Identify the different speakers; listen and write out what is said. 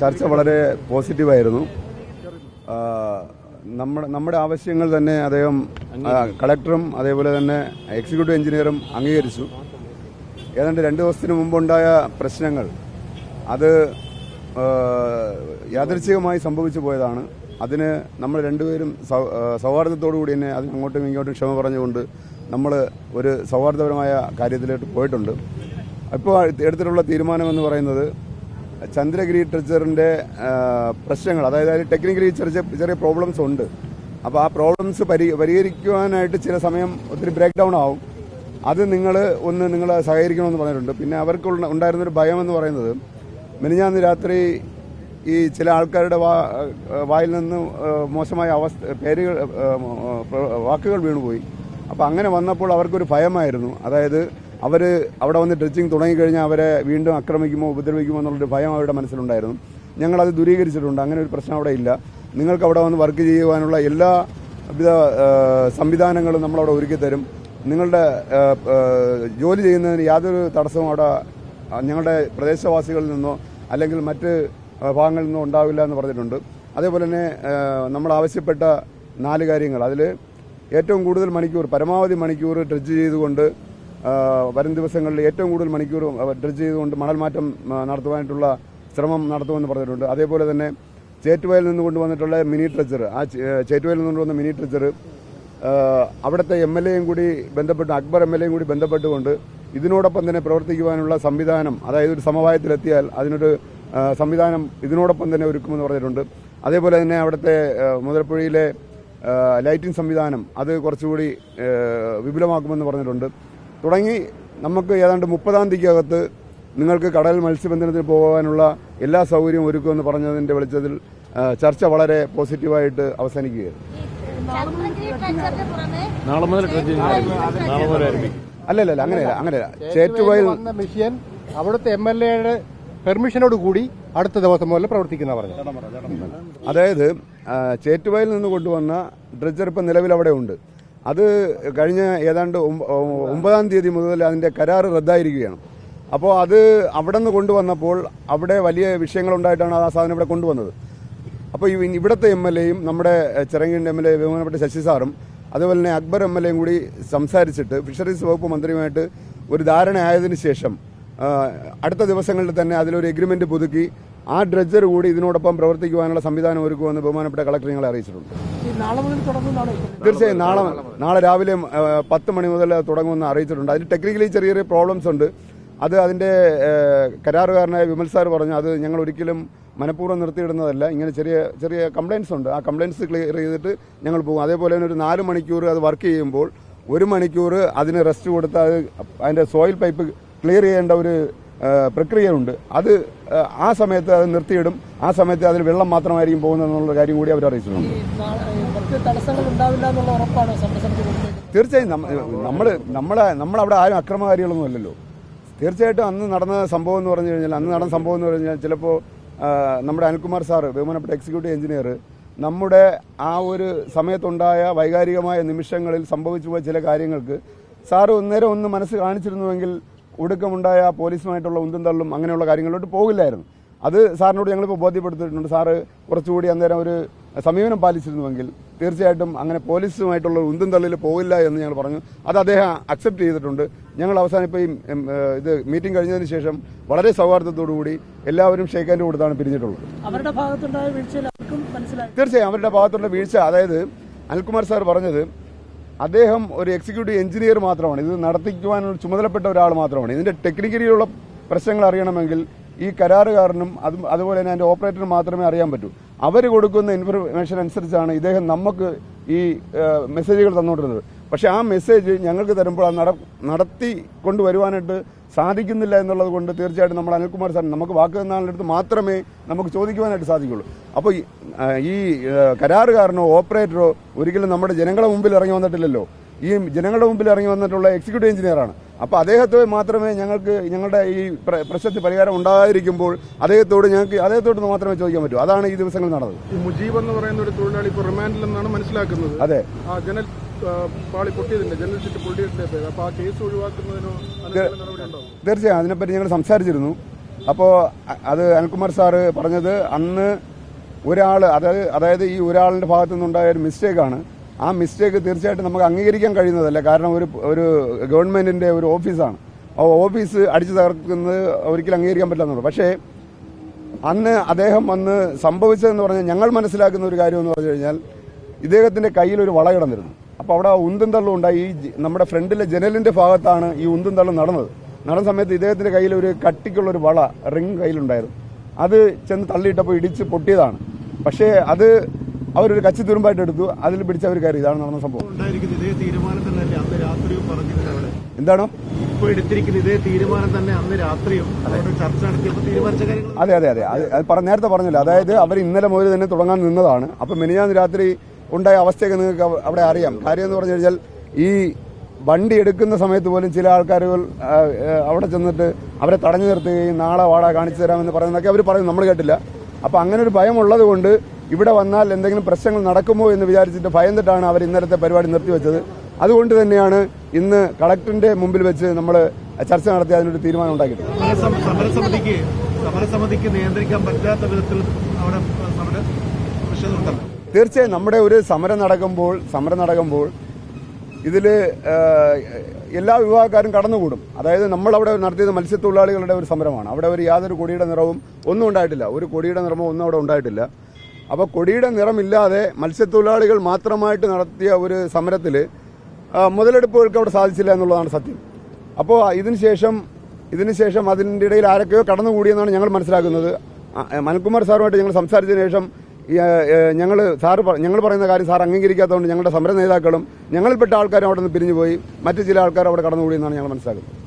Speaker 1: ചർച്ച വളരെ പോസിറ്റീവായിരുന്നു. നമ്മുടെ നമ്മുടെ ആവശ്യങ്ങൾ തന്നെ അദ്ദേഹം കളക്ടറും അതേപോലെ തന്നെ എക്സിക്യൂട്ടീവ് എഞ്ചിനീയറും അംഗീകരിച്ചു. ഏതാണ്ട് രണ്ട് ദിവസത്തിന് മുമ്പുണ്ടായ പ്രശ്നങ്ങൾ അത് യാദർച്ഛികമായി സംഭവിച്ചു പോയതാണ്. അതിന് നമ്മൾ രണ്ടുപേരും സൗഹാർദ്ദത്തോടു കൂടി തന്നെ അതിന് അങ്ങോട്ടും ഇങ്ങോട്ടും ക്ഷമ പറഞ്ഞുകൊണ്ട് നമ്മൾ ഒരു സൗഹാർദ്ദപരമായ കാര്യത്തിലോട്ട് പോയിട്ടുണ്ട്. ഇപ്പോൾ എടുത്തിട്ടുള്ള തീരുമാനം എന്ന് പറയുന്നത് ചന്ദ്രഗിരി ട്രെച്ചറിന്റെ പ്രശ്നങ്ങൾ. അതായത് അതിൽ ടെക്നിക്കലി ചെറിയ ചെറിയ പ്രോബ്ലംസ് ഉണ്ട്. അപ്പോൾ ആ പ്രോബ്ലംസ് പരി പരിഹരിക്കുവാനായിട്ട് ചില സമയം ഒത്തിരി ബ്രേക്ക് ഡൗൺ ആവും. അത് നിങ്ങൾ ഒന്ന് നിങ്ങൾ സഹകരിക്കണമെന്ന് പറഞ്ഞിട്ടുണ്ട്. പിന്നെ അവർക്ക് ഉണ്ടായിരുന്നൊരു ഭയം എന്ന് പറയുന്നത് മിനിഞ്ഞാന്ന് രാത്രി ഈ ചില ആൾക്കാരുടെ വായിൽ നിന്ന് മോശമായ അവസ്ഥ പേരുകൾ വാക്കുകൾ വീണുപോയി. അപ്പോൾ അങ്ങനെ വന്നപ്പോൾ അവർക്കൊരു ഭയമായിരുന്നു. അതായത് അവർ അവിടെ വന്ന് ഡ്രച്ചിങ് തുടങ്ങിക്കഴിഞ്ഞാൽ അവരെ വീണ്ടും ആക്രമിക്കുമോ ഉപദ്രവിക്കുമോ എന്നുള്ളൊരു ഭയം അവരുടെ മനസ്സിലുണ്ടായിരുന്നു. ഞങ്ങളത് ദൂരീകരിച്ചിട്ടുണ്ട്. അങ്ങനെ ഒരു പ്രശ്നം അവിടെ ഇല്ല. നിങ്ങൾക്ക് അവിടെ വന്ന് വർക്ക് ചെയ്യുവാനുള്ള എല്ലാ വിധ സംവിധാനങ്ങളും നമ്മളവിടെ ഒരുക്കി തരും. നിങ്ങളുടെ ജോലി ചെയ്യുന്നതിന് യാതൊരു തടസ്സവും അവിടെ ഞങ്ങളുടെ പ്രദേശവാസികളിൽ നിന്നോ അല്ലെങ്കിൽ മറ്റ് ഭാഗങ്ങളിൽ നിന്നോ ഉണ്ടാവില്ല എന്ന് പറഞ്ഞിട്ടുണ്ട്. അതേപോലെ തന്നെ നമ്മൾ ആവശ്യപ്പെട്ട നാല് കാര്യങ്ങൾ. അതിൽ ഏറ്റവും കൂടുതൽ മണിക്കൂർ പരമാവധി മണിക്കൂർ ഡ്രഡ്ജ് ചെയ്തുകൊണ്ട് വരും ദിവസങ്ങളിൽ ഏറ്റവും കൂടുതൽ മണിക്കൂർ ഡ്രഡ്ജ് ചെയ്തുകൊണ്ട് മണൽ മാറ്റം നടത്തുവാനായിട്ടുള്ള ശ്രമം നടത്തുമെന്ന് പറഞ്ഞിട്ടുണ്ട്. അതേപോലെ തന്നെ ചേറ്റുവയിൽ നിന്ന് കൊണ്ടുവന്നിട്ടുള്ള മിനി ട്രെച്ചർ ആ ചേറ്റുവയിൽ നിന്ന് കൊണ്ടുവന്ന മിനി ട്രെച്ചർ അവിടുത്തെ എം എൽ എയും കൂടി ബന്ധപ്പെട്ട് അക്ബർ എം എൽ എയും കൂടി ബന്ധപ്പെട്ടുകൊണ്ട് ഇതിനോടൊപ്പം തന്നെ പ്രവർത്തിക്കുവാനുള്ള സംവിധാനം അതായത് ഒരു സമവായത്തിലെത്തിയാൽ അതിനൊരു സംവിധാനം ഇതിനോടൊപ്പം തന്നെ ഒരുക്കുമെന്ന് പറഞ്ഞിട്ടുണ്ട്. അതേപോലെ തന്നെ അവിടുത്തെ മുതലപ്പുഴയിലെ ലൈറ്റിംഗ് സംവിധാനം അത് കുറച്ചുകൂടി വിപുലമാക്കുമെന്ന് പറഞ്ഞിട്ടുണ്ട്. തുടങ്ങി നമുക്ക് ഏതാണ്ട് മുപ്പതാം തീയതിക്കകത്ത് നിങ്ങൾക്ക് കടൽ മത്സ്യബന്ധനത്തിൽ പോകാനുള്ള എല്ലാ സൗകര്യവും ഒരുക്കുമെന്ന് പറഞ്ഞതിന്റെ വെളിച്ചത്തിൽ ചർച്ച വളരെ പോസിറ്റീവായിട്ട് അവസാനിക്കുകയായിരുന്നു.
Speaker 2: നാളെ മുതൽ നാളെ മുതൽ
Speaker 1: അല്ലല്ല അങ്ങനെയല്ല അങ്ങനെയല്ല. ചേറ്റുവയൽ
Speaker 3: വന്ന മിഷൻ അവിടുത്തെ എം എൽ എയുടെ പെർമിഷനോട് കൂടി അടുത്ത ദിവസം മുതൽ പ്രവർത്തിക്കുന്ന പറഞ്ഞു
Speaker 1: അതായത് ചേറ്റുവയൽ നിന്ന് കൊണ്ടുവന്ന ഡ്രഡ്ജർ ഇപ്പം നിലവിൽ അവിടെ ഉണ്ട്. അത് കഴിഞ്ഞ ഏതാണ്ട് ഒമ്പതാം തീയതി മുതൽ അതിന്റെ കരാർ റദ്ദായിരിക്കുകയാണ്. അപ്പോൾ അത് അവിടെ നിന്ന് കൊണ്ടുവന്നപ്പോൾ അവിടെ വലിയ വിഷയങ്ങളുണ്ടായിട്ടാണ് ആ സാധനം ഇവിടെ കൊണ്ടുവന്നത്. അപ്പോൾ ഇവിടുത്തെ എം എൽ എയും നമ്മുടെ ചിറങ്ങിന്റെ എം എൽ എ ബഹുമാനപ്പെട്ട ശശി സാറും അതുപോലെ തന്നെ അക്ബർ എം എൽ എയും കൂടി സംസാരിച്ചിട്ട് ഫിഷറീസ് വകുപ്പ് മന്ത്രിയുമായിട്ട് ഒരു ധാരണയായതിനു ശേഷം അടുത്ത ദിവസങ്ങളിൽ തന്നെ അതിലൊരു എഗ്രിമെന്റ് പുതുക്കി ആ ഡ്രഡ്ജർ കൂടി ഇതിനോടൊപ്പം പ്രവർത്തിക്കുവാനുള്ള സംവിധാനം ഒരുക്കുമെന്ന് ബഹുമാനപ്പെട്ട കളക്ടർ ഞങ്ങളെ അറിയിച്ചിട്ടുണ്ട്. തീർച്ചയായും നാളെ നാളെ രാവിലെ പത്ത് മണി മുതൽ തുടങ്ങുമെന്ന് അറിയിച്ചിട്ടുണ്ട്. അതിൽ ടെക്നിക്കലി ചെറിയ ചെറിയ പ്രോബ്ലംസ് ഉണ്ട്. അത് അതിന്റെ കരാറുകാരനായ വിമൽ സാർ പറഞ്ഞു അത് ഞങ്ങൾ ഒരിക്കലും മനഃപൂർവം നിർത്തിയിടുന്നതല്ല. ഇങ്ങനെ ചെറിയ ചെറിയ കംപ്ലൈൻസ് ഉണ്ട്. ആ കംപ്ലയിൻസ് ക്ലിയർ ചെയ്തിട്ട് ഞങ്ങൾ പോകും. അതേപോലെ തന്നെ ഒരു നാല് മണിക്കൂർ അത് വർക്ക് ചെയ്യുമ്പോൾ ഒരു മണിക്കൂർ അതിന് റെസ്റ്റ് കൊടുത്ത് അത് അതിന്റെ സോയിൽ പൈപ്പ് ക്ലിയർ ചെയ്യേണ്ട ഒരു പ്രക്രിയയുണ്ട്. അത് ആ, സമയത്ത് അത് നിർത്തിയിടും. ആ സമയത്ത് അതിൽ വെള്ളം മാത്രമായിരിക്കും പോകുന്നതെന്നുള്ള കാര്യം കൂടി അവർ അറിയിച്ചിട്ടുണ്ട്. തീർച്ചയായും നമ്മൾ നമ്മളെ നമ്മളവിടെ ആരും അക്രമകാരികളൊന്നും അല്ലല്ലോ. തീർച്ചയായിട്ടും അന്ന് നടന്ന സംഭവം എന്ന് പറഞ്ഞു കഴിഞ്ഞാൽ അന്ന് നടന്ന സംഭവം എന്ന് പറഞ്ഞു കഴിഞ്ഞാൽ ചിലപ്പോൾ നമ്മുടെ അനിൽകുമാർ സാറ് ബഹുമാനപ്പെട്ട എക്സിക്യൂട്ടീവ് എഞ്ചിനീയർ നമ്മുടെ ആ ഒരു സമയത്തുണ്ടായ വൈകാരികമായ നിമിഷങ്ങളിൽ സംഭവിച്ചു പോയ ചില കാര്യങ്ങൾക്ക് സാറ് നേരെ ഒന്ന് മനസ്സ് കാണിച്ചിരുന്നുവെങ്കിൽ ഒടുക്കമുണ്ടായ പോലീസുമായിട്ടുള്ള ഉന്തും തള്ളും അങ്ങനെയുള്ള കാര്യങ്ങളിലോട്ട് പോകില്ലായിരുന്നു. അത് സാറിനോട് ഞങ്ങളിപ്പോൾ ബോധ്യപ്പെടുത്തിയിട്ടുണ്ട്. സാറ് കുറച്ചുകൂടി അന്നേരം ഒരു സമീപനം പാലിച്ചിരുന്നുവെങ്കിൽ തീർച്ചയായിട്ടും അങ്ങനെ പോലീസുമായിട്ടുള്ള ഉന്തും തള്ളിൽ പോകില്ല എന്ന് ഞങ്ങൾ പറഞ്ഞു. അത് അദ്ദേഹം അക്സെപ്റ്റ് ചെയ്തിട്ടുണ്ട്. ഞങ്ങൾ അവസാനം ഇപ്പോൾ ഈ ഇത് മീറ്റിംഗ് കഴിഞ്ഞതിന് ശേഷം വളരെ സൗഹാർദ്ദത്തോടു കൂടി എല്ലാവരും ഹാൻഡ് കൊടുത്താണ് പിരിഞ്ഞിട്ടുള്ളത്.
Speaker 4: അവരുടെ ഭാഗത്തുണ്ടായ വീഴ്ച
Speaker 1: തീർച്ചയായും അവരുടെ ഭാഗത്തുള്ള വീഴ്ച. അതായത് അനിൽകുമാർ സാർ പറഞ്ഞത് അദ്ദേഹം ഒരു എക്സിക്യൂട്ടീവ് എഞ്ചിനീയർ മാത്രമാണ്. ഇത് നടത്തിക്കുവാനുള്ള ചുമതലപ്പെട്ട ഒരാൾ മാത്രമാണ്. ഇതിന്റെ ടെക്നിക്കലിയുള്ള പ്രശ്നങ്ങൾ അറിയണമെങ്കിൽ ഈ കരാറുകാരനും അതും അതുപോലെ തന്നെ അതിന്റെ ഓപ്പറേറ്ററിനും മാത്രമേ അറിയാൻ പറ്റൂ. അവർ കൊടുക്കുന്ന ഇൻഫർമേഷൻ അനുസരിച്ചാണ് ഇദ്ദേഹം നമുക്ക് ഈ മെസ്സേജുകൾ തന്നുകൊണ്ടിരുന്നത്. പക്ഷേ ആ മെസ്സേജ് ഞങ്ങൾക്ക് തരുമ്പോൾ അത് നട നടത്തി കൊണ്ടുവരുവാനായിട്ട് സാധിക്കുന്നില്ല എന്നുള്ളത് കൊണ്ട് തീർച്ചയായിട്ടും നമ്മൾ അനിൽകുമാർ സാറിന് നമുക്ക് വാക്ക് തന്നാളുടെ അടുത്ത് മാത്രമേ നമുക്ക് ചോദിക്കുവാനായിട്ട് സാധിക്കുള്ളൂ. അപ്പോൾ ഈ, കരാറുകാരനോ ഓപ്പറേറ്ററോ ഒരിക്കലും നമ്മുടെ ജനങ്ങളുടെ മുമ്പിൽ ഇറങ്ങി വന്നിട്ടില്ലല്ലോ. ഈ ജനങ്ങളുടെ മുമ്പിൽ ഇറങ്ങി വന്നിട്ടുള്ള എക്സിക്യൂട്ടീവ് എഞ്ചിനീയറാണ്. അപ്പോൾ അദ്ദേഹത്തെ മാത്രമേ ഞങ്ങൾക്ക് ഞങ്ങളുടെ ഈ പ്ര- പ്രശ്നത്തിന് പരിഹാരം ഉണ്ടായിരിക്കുമ്പോൾ അദ്ദേഹത്തോട് ഞങ്ങൾക്ക് അദ്ദേഹത്തോട് മാത്രമേ ചോദിക്കാൻ പറ്റൂ. അതാണ് ഈ ദിവസങ്ങൾ നടന്നത്.
Speaker 5: മുജീബ് എന്ന് പറയുന്ന ഒരു തൊഴിലാളി ഇപ്പോൾ റിമാൻഡിലെന്നാണ് മനസ്സിലാക്കുന്നത്.
Speaker 1: അതെ.
Speaker 5: ജനൽ പാളി പൊട്ടിയതിന്റെ ജനറൽ ചുറ്റി പൊട്ടിയതിന്റെ പേര്. ആ കേസ് ഒഴിവാക്കുന്നതിനോ
Speaker 1: തീർച്ചയായും അതിനെപ്പറ്റി ഞങ്ങൾ സംസാരിച്ചിരുന്നു. അപ്പോൾ അത് അനിൽകുമാർ സാറ് പറഞ്ഞത് അന്ന് ഒരാൾ അതായത് അതായത് ഈ ഒരാളിന്റെ ഭാഗത്തു നിന്നുണ്ടായ ഒരു മിസ്റ്റേക്കാണ് ആ മിസ്റ്റേക്ക് തീർച്ചയായിട്ടും നമുക്ക് അംഗീകരിക്കാൻ കഴിയുന്നതല്ല. കാരണം ഒരു ഒരു ഗവൺമെന്റിന്റെ ഒരു ഓഫീസാണ്. ആ ഓഫീസ് അടിച്ചു തകർക്കുന്നത് ഒരിക്കലും അംഗീകരിക്കാൻ പറ്റില്ലെന്നുള്ളൂ. പക്ഷേ അന്ന് അദ്ദേഹം വന്ന് സംഭവിച്ചതെന്ന് പറഞ്ഞാൽ ഞങ്ങൾ മനസ്സിലാക്കുന്ന ഒരു കാര്യമെന്ന് പറഞ്ഞു കഴിഞ്ഞാൽ ഇദ്ദേഹത്തിന്റെ കയ്യിൽ ഒരു വള കിടന്നിരുന്നു. അപ്പോൾ അവിടെ ഉന്തും തള്ളും ഉണ്ടായി. ഈ നമ്മുടെ ഫ്രണ്ടിലെ ജനലിന്റെ ഭാഗത്താണ് ഈ ഉന്തും തള്ളും നടന്നത്. നടന്ന സമയത്ത് ഇദ്ദേഹത്തിന്റെ കയ്യിൽ ഒരു കട്ടിക്കുള്ള ഒരു വള റിംഗ് കയ്യിലുണ്ടായിരുന്നു. അത് ചെന്ന് തള്ളിയിട്ടപ്പോൾ ഇടിച്ച് പൊട്ടിയതാണ്. പക്ഷേ അത് അവരൊരു കച്ചി തുരുമ്പായിട്ട് എടുത്തു. അതിൽ പിടിച്ച് അവർ കയറി. ഇതാണ് നടന്ന സംഭവം. എന്താണോ? അതെ അതെ അത്. അത് നേരത്തെ പറഞ്ഞല്ലോ. അതായത് അവർ ഇന്നലെ മുതൽ തന്നെ തുടങ്ങാൻ നിന്നതാണ്. അപ്പം മിനിഞ്ഞാന്ന് രാത്രി ഉണ്ടായ അവസ്ഥയൊക്കെ നിങ്ങൾക്ക് അവിടെ അറിയാം. കാര്യം എന്ന് പറഞ്ഞു കഴിഞ്ഞാൽ ഈ വണ്ടി എടുക്കുന്ന സമയത്ത് പോലും ചില ആൾക്കാരുകൾ അവിടെ ചെന്നിട്ട് അവരെ തടഞ്ഞു നിർത്തുകയും നാളെ വാടാ കാണിച്ചു തരാമെന്ന് പറയുന്നതൊക്കെ അവർ പറയും നമ്മൾ കേട്ടില്ല. അപ്പം അങ്ങനെ ഒരു ഭയമുള്ളത് കൊണ്ട് ഇവിടെ വന്നാൽ എന്തെങ്കിലും പ്രശ്നങ്ങൾ നടക്കുമോ എന്ന് വിചാരിച്ചിട്ട് ഭയന്നിട്ടാണ് അവർ ഇന്നലത്തെ പരിപാടി നിർത്തിവെച്ചത്. അതുകൊണ്ട് തന്നെയാണ് ഇന്ന് കളക്ടറിന്റെ മുമ്പിൽ വെച്ച് നമ്മൾ ചർച്ച നടത്തി അതിനൊരു തീരുമാനം ഉണ്ടാക്കിയത്
Speaker 6: സമരസം- സമരസമിതിക്ക് നിയന്ത്രിക്കാൻ പറ്റാത്ത വിധത്തിൽ അവിടെ സമര
Speaker 1: തീർച്ചയായും നമ്മുടെ ഒരു സമരം നടക്കുമ്പോൾ സമരം നടക്കുമ്പോൾ ഇതിൽ എല്ലാ വിഭാഗക്കാരും കടന്നുകൂടും. അതായത് നമ്മളവിടെ നടത്തിയത് മത്സ്യത്തൊഴിലാളികളുടെ ഒരു സമരമാണ്. അവിടെ ഒരു യാതൊരു കൊടിയുടെ നിറവും ഒന്നും ഉണ്ടായിട്ടില്ല. ഒരു കൊടിയുടെ നിറമോ ഒന്നും അവിടെ ഉണ്ടായിട്ടില്ല. അപ്പോൾ കൊടിയുടെ നിറമില്ലാതെ മത്സ്യത്തൊഴിലാളികൾ മാത്രമായിട്ട് നടത്തിയ ഒരു സമരത്തിൽ മുതലെടുപ്പുകൾക്ക് അവിടെ സാധിച്ചില്ല എന്നുള്ളതാണ് സത്യം. അപ്പോൾ ഇതിനുശേഷം ഇതിനുശേഷം അതിന്റെ ഇടയിൽ ആരൊക്കെയോ കടന്നുകൂടിയെന്നാണ് ഞങ്ങൾ മനസ്സിലാക്കുന്നത്. മനക്കുമാർ സാറുമായിട്ട് ഞങ്ങൾ സംസാരിച്ചതിന് ശേഷം ഞങ്ങൾ സാറ് ഞങ്ങൾ പറയുന്ന കാര്യം സാർ അംഗീകരിക്കാത്തതുകൊണ്ട് ഞങ്ങളുടെ സമര നേതാക്കളും ഞങ്ങളിൽപ്പെട്ട ആൾക്കാരും അവിടെ നിന്ന് പിരിഞ്ഞുപോയി മറ്റു ചില ആൾക്കാർ അവിടെ കടന്നുകൂടിയെന്നാണ് ഞങ്ങൾ മനസ്സിലാക്കുന്നത്.